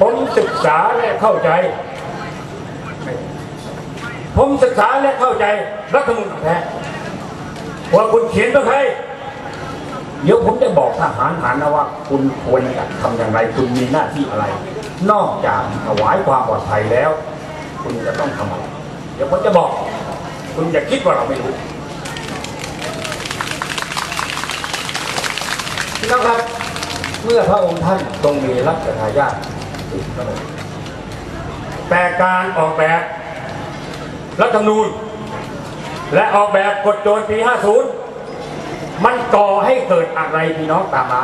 ผมศึกษาและเข้าใจ ผมศึกษาและเข้าใจรัฐธรรมนูญแท้ว่าคุณเขียนเพื่อใครเดี๋ยวผมจะบอกทหารหารนะว่า คุณควรจะทำอย่างไร คุณมีหน้าที่อะไร นอกจากถวายความปลอดภัยแล้ว คุณจะต้องทำอะไร เดี๋ยวผมจะบอก คุณจะคิดว่าเราไม่รู้น้องครับเมื่อพระองค์ท่านทรงมีรัชทายาทติ แต่การออกแบบรัฐธรรมนูญ และออกแบบกฎโจรปี 50 มันก่อให้เกิดอะไรพี่น้องตามมา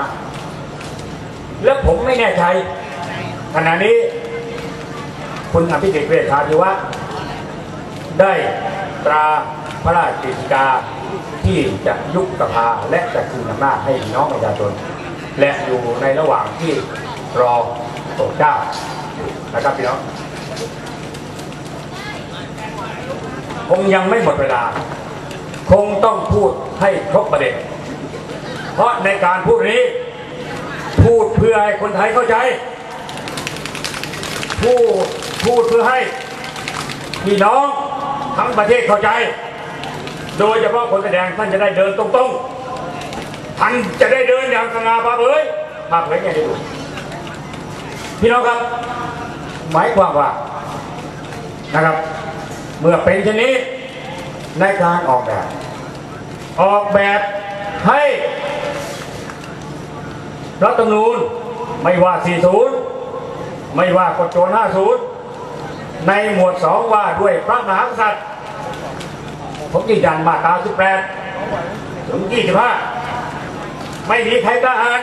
และผมไม่แน่ใจขณะนี้ คุณอภิสิทธิ์เวชชาธิวัฒน์ได้ตราพระราชกฤษฎีกาที่จะยุบสภาและจะคืนอำนาจให้พี่น้องประชาชนและอยู่ในระหว่างที่รอ โปรดเกล้านะครับพี่น้องคงยังไม่หมดเวลา คงต้องพูดให้ครบประเด็น เพราะในการพูดนี้ พูดเพื่อให้คนไทยเข้าใจ พูดพูดเพื่อให้พี่น้องทั้งประเทศเข้าใจ โดยเฉพาะคนแสดงท่านจะได้เดินตรงๆท่านจะได้เดินอย่างสง่าผ่าเผยผ่าเผยไงดู พี่น้องครับ หมายความว่านะครับ เมื่อเป็นชนนี้ในการออกแบบ ออกแบบให้รัฐธรรมนูญไม่ว่า 40 ไม่ว่ากฎโจร50 ในหมวด 2 ว่าด้วยพระมหากษัตริย์ผมยืนยันมาตรา18ถึง25 ไม่มีใครกล้าอ่าน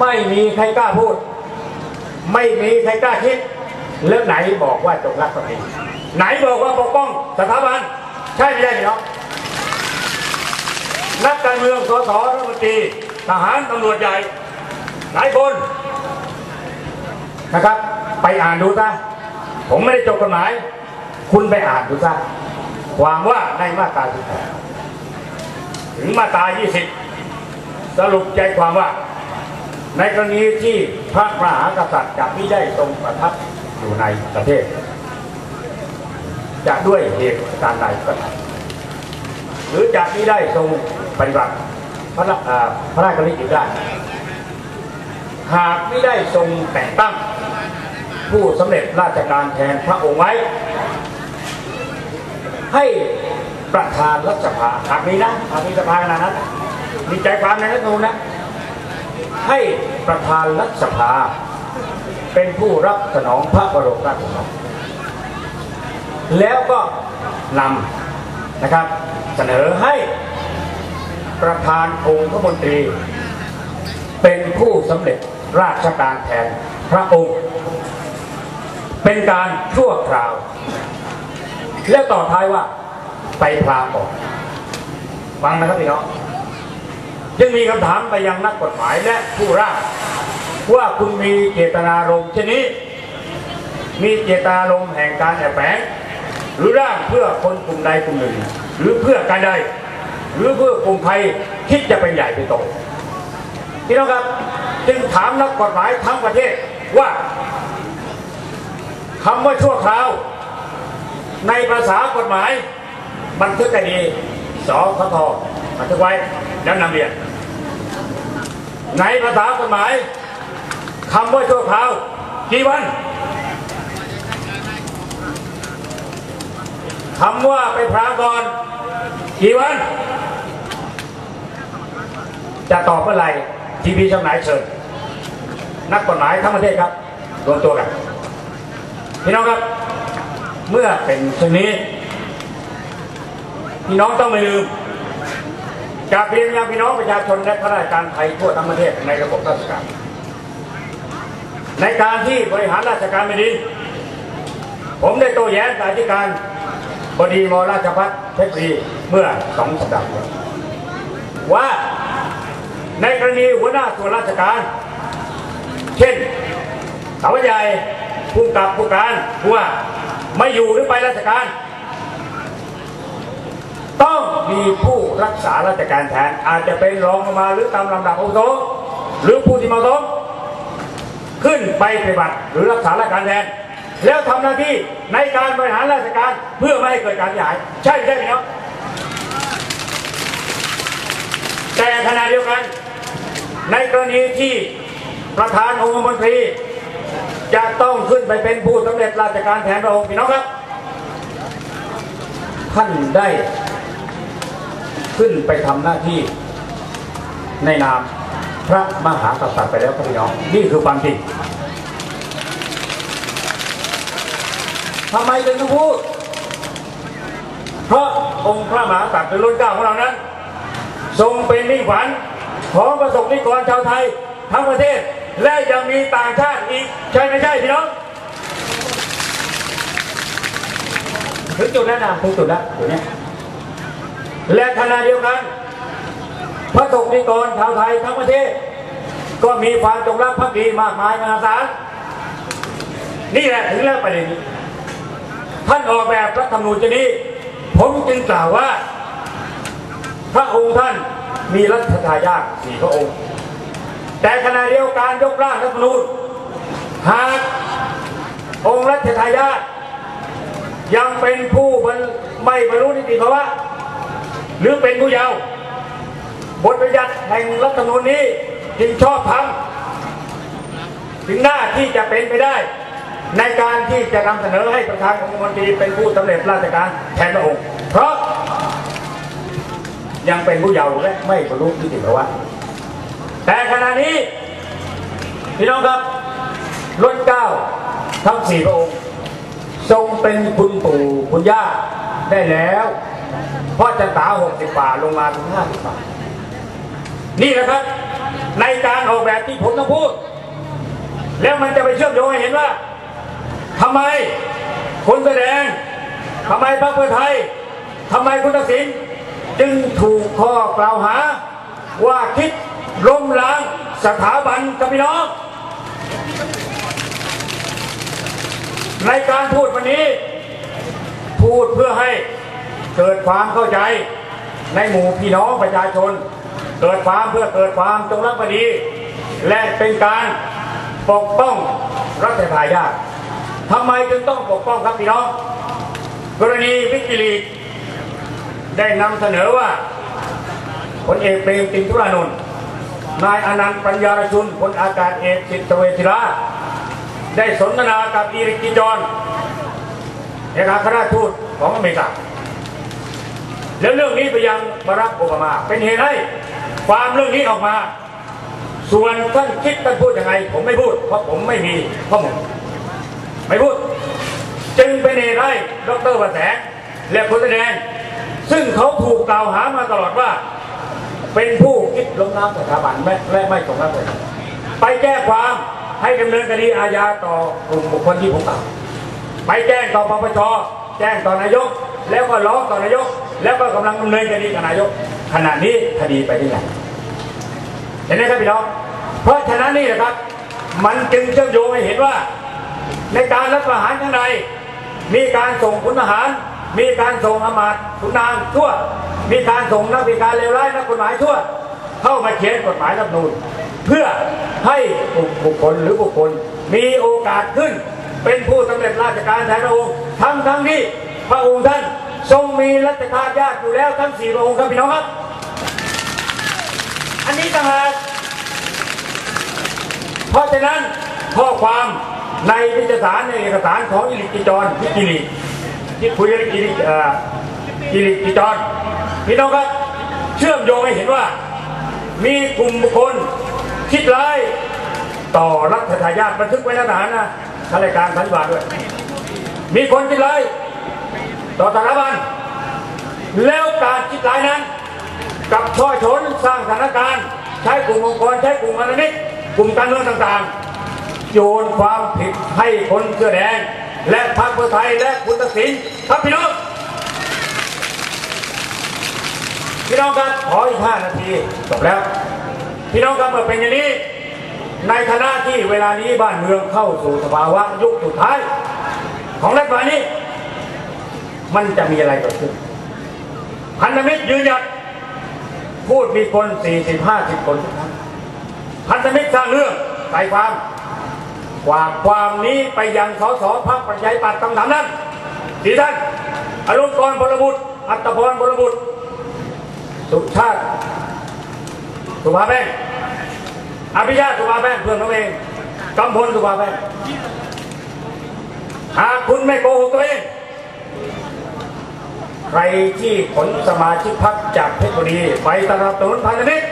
ไม่มีใครกล้าพูด ไม่มีใครกล้าคิดแล้วไหนบอกว่าจงรักภักดีไหนบอกว่าปกป้องสถาบันใช่ไม่ใช่พี่น้องนักการเมืองสสรัฐมนตรีทหารตำรวจใหญ่ หลายคนนะครับ ไปอ่านดูซะผมไม่ได้จบกฎหมาย คุณไปอ่านดูซะความว่าในมาตรา18ถึงมาตรา20 สรุปใจความว่า ในกรณีที่พระมหากษัตริย์จะไม่ได้ทรงประทับอยู่ในประเทศ จะด้วยเหตุการณ์ใดก็ตามหรือจะไม่ได้ทรงปฏิบัติพระราอ่าพระราชกฤษฎีกาหากไม่ได้ทรงแต่งตั้ง ผู้สำเร็จราชการแทนพระองค์ไว้ ให้ประธานรัฐสภาหากมีนะหากมีสภาขนาดนั้นมีใจความในรัฐธรรมนูญนะ ให้ประธานรัฐสภา เป็นผู้รับสนองพระบรมราชโองการแล้วก็นำนะครับเสนอให้ประธานองค์พระมนตรี เป็นผู้สำเร็จราชการแทนพระองค์ เป็นการชั่วคราว แล้วต่อท้ายว่าไปพลางก่อนฟังนะครับพี่น้อง ยังมีคำถามไปยังนักกฎหมายและผู้ร่างว่าคุณมีเจตนารมณ์เช่นนี้ มีเจตนารมณ์แห่งการแอบแฝงหรือร่างเพื่อคนกลุ่มใดกลุ่มหนึ่ง หรือเพื่อการใด หรือเพื่อกลุ่มใครคิดจะเป็นใหญ่เป็นโตพี่น้องครับจึงถามนักกฎหมายทั้งประเทศว่าคำว่าชั่วคราว ในภาษากฎหมาย บันทึกคดีสคทบันทึกไว้แล้วนำเรียน ในภาษากฎหมายคำว่าชั่วคราวกี่วันคำว่าไปพรางก่อนกี่วัน จะตอบเมื่อไหร่ทีวีช่องไหนเชิญ นักกฎหมายทั้งประเทศครับรวมตัวกันพี่น้องครับ เมื่อเป็นเช่นนี้ พี่น้องต้องไม่ลืม จากเพียงยังพี่น้องประชาชนและข้าราชการไทยทั่วทั้งประเทศในระบบราชการ ในการที่บริหารราชการแผ่นดินผมได้โต้แย้งกับอธิการบดีมราชพัฒเพชรบุรีเมื่อสองสัปดาห์ว่าในกรณีหัวหน้าส่วนราชการ เช่นสาวใหญ่ผู้กำกับผู้การผู้ว่าไม่อยู่หรือไปราชการ ต้องมีผู้ รักษาราชการแทนอาจจะเป็นรองลงมาหรือตามลำดับอาวุโสหรือผู้ที่มาะสมขึ้นไปปฏิบัติหรือรักษาราชการแทนแล้วทำหน้าที่ในการบริหารราชการเพื่อไม่ให้เกิดการขยาย ใช่ไม่ใช่พี่น้องแต่ขณะเดียวกัน ในกรณีที่ประธานองค์มนตรีจะต้องขึ้นไปเป็นผู้สำเร็จราชการแทนพระองค์พี่น้องครับ ท่านได้ ขึ้นไปทำหน้าที่ในนามพระมหากษัตริย์ไปแล้วพี่น้อง นี่คือความจริงทำไมถึงต้องพูด เพราะองค์พระมหากษัตริย์เป็นรุ่นเก้าของเรานั้น ทรงเป็นมิ่งขวัญของประสบนิกรชาวไทยทั้งประเทศ และยังมีต่างชาติอีก ใช่ไม่ใช่พี่น้องถึงจุดแล้วนะถึงจุดแล้วจุดเนี้ย และขณะเดียวกัน พระสงฆ์นิกรชาวไทยทั้งประเทศ ก็มีความจงรักภักดีมากมายมหาศาลนี่แหละถึงแล้วประเด็นนี้ท่านออกแบบรัฐธรรมนูญชนี้ ผมจึงกล่าวว่า พระองค์ท่านมีรัชทายาทสี่พระองค์ แต่ขณะเดียวกันยกร่างรัฐธรรมนูญหากองค์รัชทายาทยังเป็นผู้ไม่บรรลุนิติภาวะ หรือเป็นผู้เยาว์บทบัญญัติแห่งรัฐธรรมนูญนี้จึงชอบทำถึงหน้าที่จะเป็นไปได้ ในการที่จะนำเสนอให้ประธานองคมนตรีเป็นผู้สำเร็จราชการแทนพระองค์ เพราะยังเป็นผู้เยาว์และไม่บรรลุนิติภาวะแต่ขณะนี้พี่น้องครับรุ่นเก้าทั้งสี่พระองค์ ทรงเป็นคุณปู่คุณย่าได้แล้ว เพราะจะตาหกสิบป่าลงมาถึงห้าสิบป่านี่แหละครับ ในการออกแบบที่ผมต้องพูด แล้วมันจะไปเชื่อมโยงให้เห็นว่าทำไมคนแสดงทำไมพรรคเพื่อไทยทำไมคุณทักษิณจึงถูกข้อกล่าวหา ว่าคิดล้มล้างสถาบันกับพี่น้องในการพูดวันนี้ พูดเพื่อให้ เกิดความเข้าใจในหมู่พี่น้องประชาชน เกิดความเพื่อเกิดความจงรักภักดี และเป็นการปกป้องรัฐทายาททำไมจึงต้องปกป้องครับพี่น้อง กรณีวิกิลีได้นำเสนอว่าพลเอกเปรมตินทุรานนท์นายอนันต์ปัญญารชุนพลอากาศเอกจิตเวชิระได้สนทนากับอีริกกิจอนเอกอัครราชทูตของอเมริกา แล้วเรื่องนี้ไปยังบารักโอบามา เป็นเหตุให้ความเรื่องนี้ออกมา ส่วนท่านคิดท่านพูดยังไง ผมไม่พูด เพราะผมไม่มีข้อมูลไม่พูด จึงเป็นเหตุให้ดรประแสงและคนแสดง ซึ่งเขาถูกกล่าวหามาตลอดว่า เป็นผู้คิดล้มล้างสถาบันและและไม่ตรงรับเลยไปแจ้งความให้ดำเนินคดีอาญาต่อกลุ่มบุคคลที่ผมกล่าวไปแจ้งต่อปปชแจ้งต่อนายก แล้วก็ร้องต่อนายก แล้วก็กำลังดำเนินคดีกับนายกขณะนี้คดีไปที่ไหนเห็นไหมครับพี่น้อง เพราะฉะนั้นนี่แหละครับ มันจึงเชื่อมโยงให้เห็นว่า ในการรัฐประหารข้างในมีการส่งขุนทหาร มีการส่งอำมาตย์ขุนนางชั่ว มีการส่งนักวิการเลวร้ายนักกฎหมายชั่ว เข้ามาเขียนกฎหมายรัฐนูญเพื่อให้บุคคลหรือบุคคลมีโอกาสขึ้น เป็นผู้สำเร็จราชการแทนพระองค์ทั้งทั้งที่พระองค์ท่าน ทรงมีรัชทายาทอยู่แล้วทั้งสี่พระองค์ครับพี่น้องครับ อันนี้ต่างหากเพราะฉะนั้นข้อความในวิจสารในเอกสารของอิลิกิจรพิกิริที่คุยกับอิลิเอ่ออิลิกิจรพี่น้องครับเชื่อมโยงให้เห็นว่า มีกลุ่มบุคคลคิดร้ายต่อรัฐทายาทบันทึกไว้ในทหารนะข้ารายการสันติบาด้วย มีคนคิดร้าย ต่อสถาบัน แล้วการคิดร้ายนั้น กับช่อชนสร้างสถานการณ์ ใช้กลุ่มองค์กรใช้กลุ่มอนามิตกลุ่มการเมืองต่างๆ โยนความผิดให้คนเสื้อแดง และพรรคเพื่อไทยและคุณตักสินครับพี่น้องพี่น้องครับขออีกห้านาทีจบแล้ว พี่น้องครับเมื่อเป็นอย่างนี้ ในฐานะที่เวลานี้บ้านเมืองเข้าสู่สภาวะยุคสุดท้าย ของรัฐบาลนี้ มันจะมีอะไรเกิดขึ้น พันธมิตรยืนหยัดพูดมีคน40 50คนทุกครั้งพันธมิตรสร้างเรื่องใส่ความฝาความนี้ไปยังสสพักประชาธิปัตย์ต้องทำนั้นสี่ท่านอารมณ์กรพลบุตร อัตพรพลบุตร สุชาติ สุภาแป้งอภิชาติสุภาแป้งเพื่อนเขาเองกำพลสุภาแป้งหากคุณไม่โกหกตัวเอง ใครที่ขนสมาชิกพักจากเพชรบุรีไปตลาดถนนพันธมิตร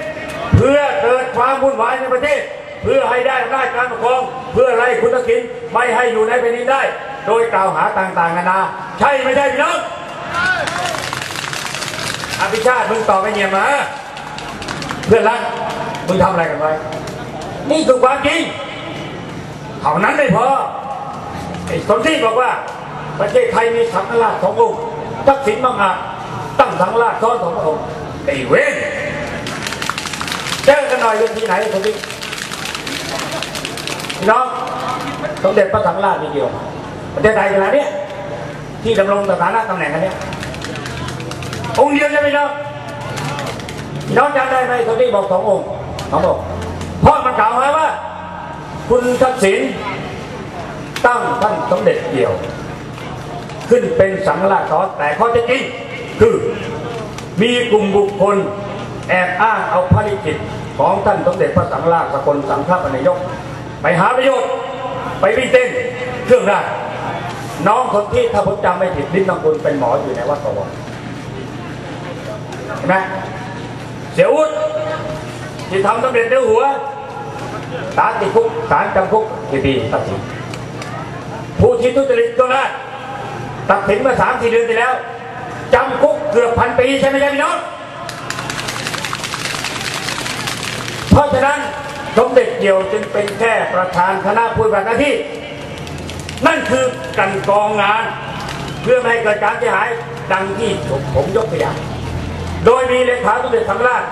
เพื่อเกิดความวุ่นวายในประเทศ เพื่อให้ได้อำนาจการปกครอง เพื่อไล่คุณทักษิณไม่ให้อยู่ในแผ่นดินได้ โดยกล่าวหาต่างๆนานา ใช่ไม่ใช่พี่น้องอภิชาติมึงตอบไปเงียบมา เพื่อนรักมึงทำอะไรกันไว้ นี่คือความจริงเท่านั้นไม่พอไอ้สนที่บอกว่าประเทศไทยมีสังฆราชสององค์ ทักษิณบังอาจตั้งสังราชซ้อนสองพระองค์ไอ้เว้นเจอกันหน่อยเรื่องที่ไหนสนที่พี่น้องสมเด็จพระสังฆราชมีเดียวประเทศไทยขนาดเนี้ยที่ดำรงสถานะตำแหน่งกันเนี้ยองค์เดียวใช่ไหมน้องพี่น้องจำได้ไหมสนที่บอกสององค์สององค์เพราะมันกล่าวหาว่า คุณทักษิณตั้งท่านสมเด็จเดี่ยว ขึ้นเป็นสังฆราชซ้อนแต่ข้อเท็จจริงคือมีกลุ่มบุคคลแอบอ้างเอาพระลิขิตของท่านสมเด็จพระสังฆราชสกลสังฆปนายก ไปหาประโยชน์ ไปวิ่งเต้นเครื่องราชน้องคนที่ถ้าผมจำไม่ผิดลิ้นองคุณเป็นหมออยู่ในวัดสวรเห็นไหมเสียอุดที่ทำสำเร็จเนื้หัวศาลติดคุกศาลจำคุกกี่ปีตัดสินผู้ที่ทุจริตก็ได้ ตัดสินมาสามสี่เดือนที่แล้วจำคุกเกือบพันปีใช่ไหมครับพี่น้องเพราะฉะนั้นสมเด็จเดี่ยวจึงเป็นแค่ประธานคณะผู้ปฏิบัติหน้าที่ นั่นคือกันกองงาน เพื่อไม่ให้เกิดการเสียหายดังที่ผมยกตัวอย่าง โดยมีเลขาสมเด็จสังฆราช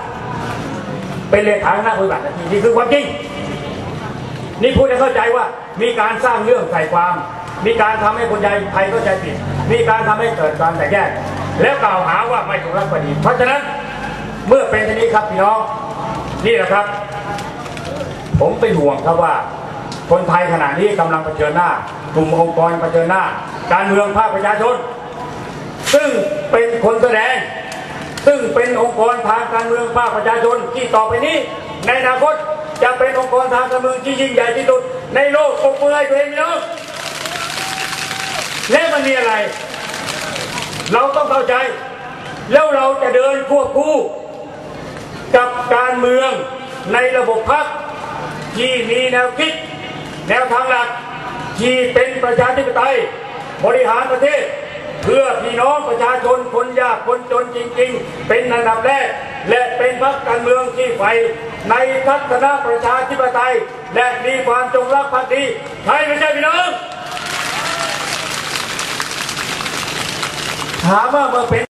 เป็นเลขาคณะผู้ปฏิบัติหน้าที่นี่คือความจริง นี่พูดให้เข้าใจว่ามีการสร้างเรื่องใส่ความ มีการทำให้คนใหญ่ไทยเข้าใจผิด มีการทำให้เกิดการแตกแยก แล้วกล่าวหาว่าไม่ถูกรักปดีเพราะฉะนั้นเมื่อเป็นอย่างนี้ครับพี่น้องนี่แหละครับ ผมเป็นห่วงครับว่า คนไทยขณะนี้กำลังเผชิญหน้ากลุ่มองค์กรเผชิญหน้า การเมืองภาคประชาชน ซึ่งเป็นคนแสดง ซึ่งเป็นองค์กรทางการเมืองภาคประชาชนที่ต่อไปนี้ ในอนาคตจะเป็นองค์กรทางการเมืองที่ยิ่งใหญ่ที่สุดในโลกปรบมือให้ตัวเองพี่น้อง และมันมีอะไร เราต้องเข้าใจ แล้วเราจะเดินควบคู่กับการเมืองในระบบพรรคที่มีแนวคิด แนวทางหลัก ที่เป็นประชาธิปไตย บริหารประเทศ เพื่อพี่น้องประชาชนคนยากคนจนจริง ๆ เป็นอันดับแรก และเป็นพรรคการเมืองที่ใฝ่ในทัศนะประชาธิปไตย และมีความจงรักภักดีใช่ไม่ใช่พี่น้อง ถามว่าเมื่อเป็น